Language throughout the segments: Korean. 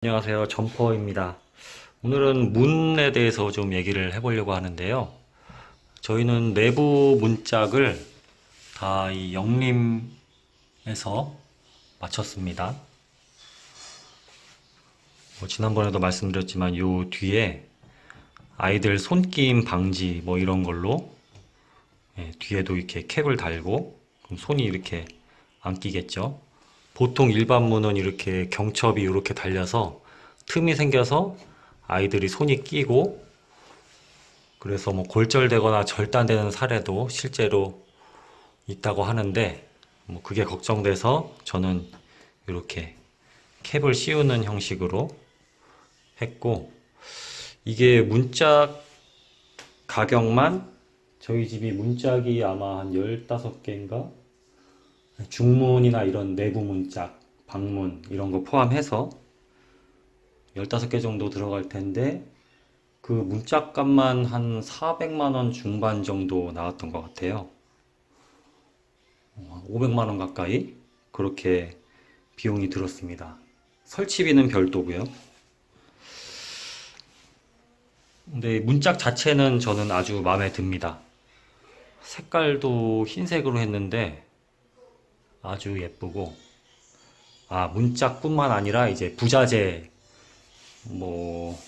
안녕하세요. 점퍼입니다. 오늘은 문에 대해서 좀 얘기를 해보려고 하는데요. 저희는 내부 문짝을 다 이 영림에서 마쳤습니다. 뭐 지난번에도 말씀드렸지만 요 뒤에 아이들 손끼임 방지 뭐 이런 걸로 예, 뒤에도 이렇게 캡을 달고 손이 이렇게 안 끼겠죠. 보통 일반 문은 이렇게 경첩이 이렇게 달려서 틈이 생겨서 아이들이 손이 끼고 그래서 뭐 골절되거나 절단되는 사례도 실제로 있다고 하는데 뭐 그게 걱정돼서 저는 이렇게 캡을 씌우는 형식으로 했고 이게 문짝 가격만 저희 집이 문짝이 아마 한 15개인가 중문이나 이런 내부 문짝, 방문 이런 거 포함해서 15개 정도 들어갈 텐데 그 문짝 값만 한 400만 원 중반 정도 나왔던 것 같아요. 500만 원 가까이 그렇게 비용이 들었습니다. 설치비는 별도고요. 근데 문짝 자체는 저는 아주 마음에 듭니다. 색깔도 흰색으로 했는데 아주 예쁘고 아 문짝뿐만 아니라 이제 부자재 뭐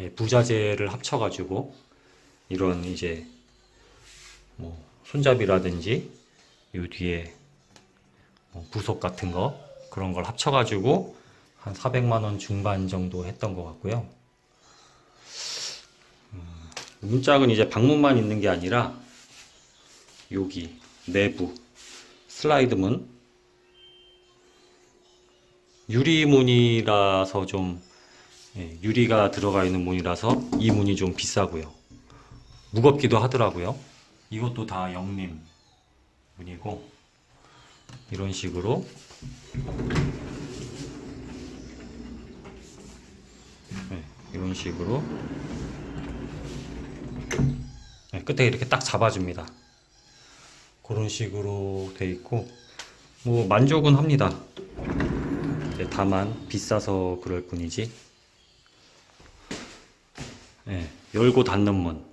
예, 부자재를 합쳐가지고 이런 이제 뭐 손잡이라든지 요 뒤에 뭐 부속 같은 거 그런 걸 합쳐가지고 한 400만 원 중반 정도 했던 것 같고요. 음, 문짝은 이제 방문만 있는 게 아니라 여기 내부 슬라이드문 유리문이라서 좀 예, 유리가 들어가 있는 문이라서 이 문이 좀 비싸고요. 무겁기도 하더라고요. 이것도 다 영림 문이고 이런 식으로 네, 이런 식으로 네, 끝에 이렇게 딱 잡아줍니다. 그런 식으로 돼 있고 뭐 만족은 합니다. 네, 다만 비싸서 그럴 뿐이지. 예, 열고 닫는 문.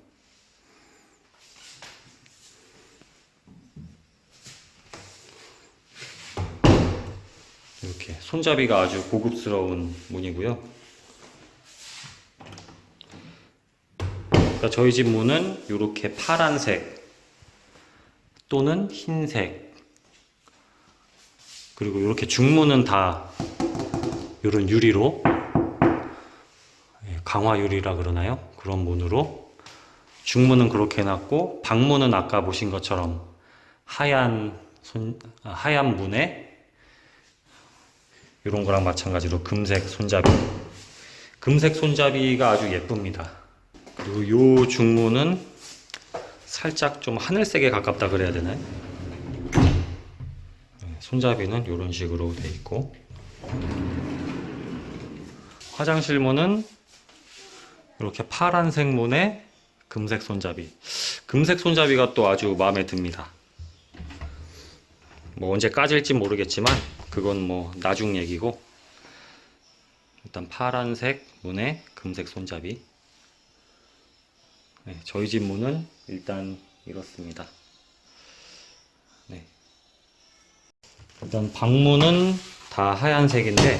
이렇게 손잡이가 아주 고급스러운 문이고요. 그러니까 저희 집 문은 이렇게 파란색 또는 흰색 그리고 이렇게 중문은 다 이런 유리로 예, 강화 유리라 그러나요? 그런 문으로 중문은 그렇게 해놨고 방문은 아까 보신 것처럼 하얀 손 아, 하얀 문에 이런 거랑 마찬가지로 금색 손잡이 금색 손잡이가 아주 예쁩니다. 그리고 요 중문은 살짝 좀 하늘색에 가깝다 그래야 되나요? 네, 손잡이는 이런 식으로 돼 있고. 화장실 문은 이렇게 파란색 문에 금색 손잡이. 금색 손잡이가 또 아주 마음에 듭니다. 뭐 언제 까질지 모르겠지만 그건 뭐 나중 얘기고. 일단 파란색 문에 금색 손잡이 네, 저희 집 문은 일단 이렇습니다. 네. 일단 방문은 다 하얀색인데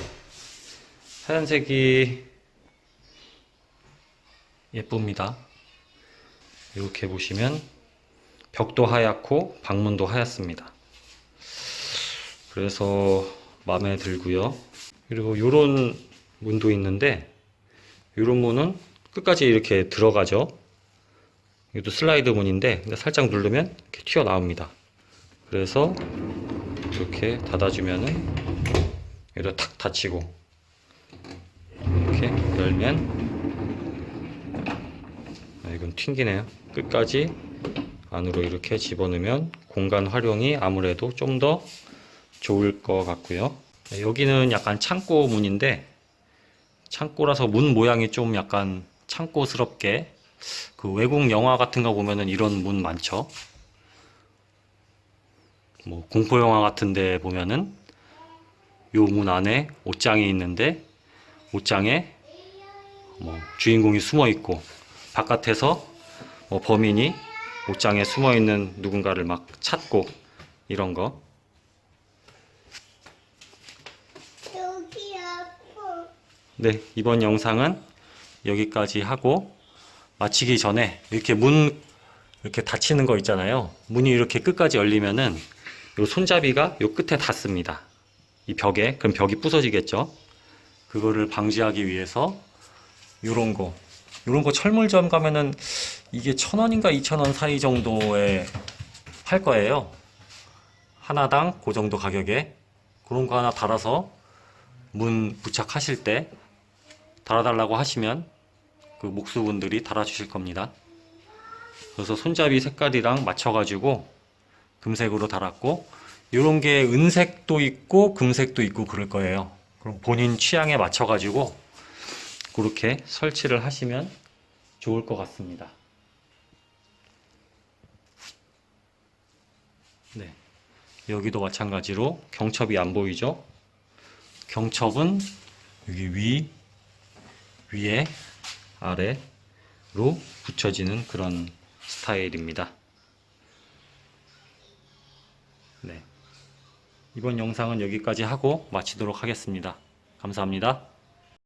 하얀색이 예쁩니다. 이렇게 보시면 벽도 하얗고 방문도 하얗습니다. 그래서 마음에 들고요. 그리고 이런 문도 있는데 이런 문은 끝까지 이렇게 들어가죠. 이것도 슬라이드 문인데 살짝 누르면 이렇게 튀어나옵니다. 그래서 이렇게 닫아주면은 여기다 탁 닫히고 이렇게 열면 아, 이건 튕기네요. 끝까지 안으로 이렇게 집어넣으면 공간 활용이 아무래도 좀 더 좋을 것 같고요. 네, 여기는 약간 창고 문인데 창고라서 문 모양이 좀 약간 창고스럽게 그 외국 영화 같은 거 보면은 이런 문 많죠. 뭐 공포 영화 같은 데 보면은 요 문 안에 옷장이 있는데 옷장에 뭐 주인공이 숨어 있고 바깥에서 뭐 범인이 옷장에 숨어 있는 누군가를 막 찾고 이런 거. 네, 이번 영상은 여기까지 하고 마치기 전에 이렇게 문 이렇게 닫히는 거 있잖아요. 문이 이렇게 끝까지 열리면은 요 손잡이가 요 끝에 닿습니다. 이 벽에 그럼 벽이 부서지겠죠. 그거를 방지하기 위해서 요런 거 요런 거 철물점 가면은 이게 천 원인가 이천 원 사이 정도에 팔 거예요. 하나당 그 정도 가격에 그런 거 하나 달아서 문 부착하실 때 달아달라고 하시면 그 목수분들이 달아주실 겁니다. 그래서 손잡이 색깔이랑 맞춰가지고 금색으로 달았고 이런 게 은색도 있고 금색도 있고 그럴 거예요. 그럼 본인 취향에 맞춰가지고 그렇게 설치를 하시면 좋을 것 같습니다. 네. 여기도 마찬가지로 경첩이 안 보이죠? 경첩은 여기 위, 위에, 아래로 붙여지는 그런 스타일입니다. 네. 이번 영상은 여기까지 하고 마치도록 하겠습니다. 감사합니다.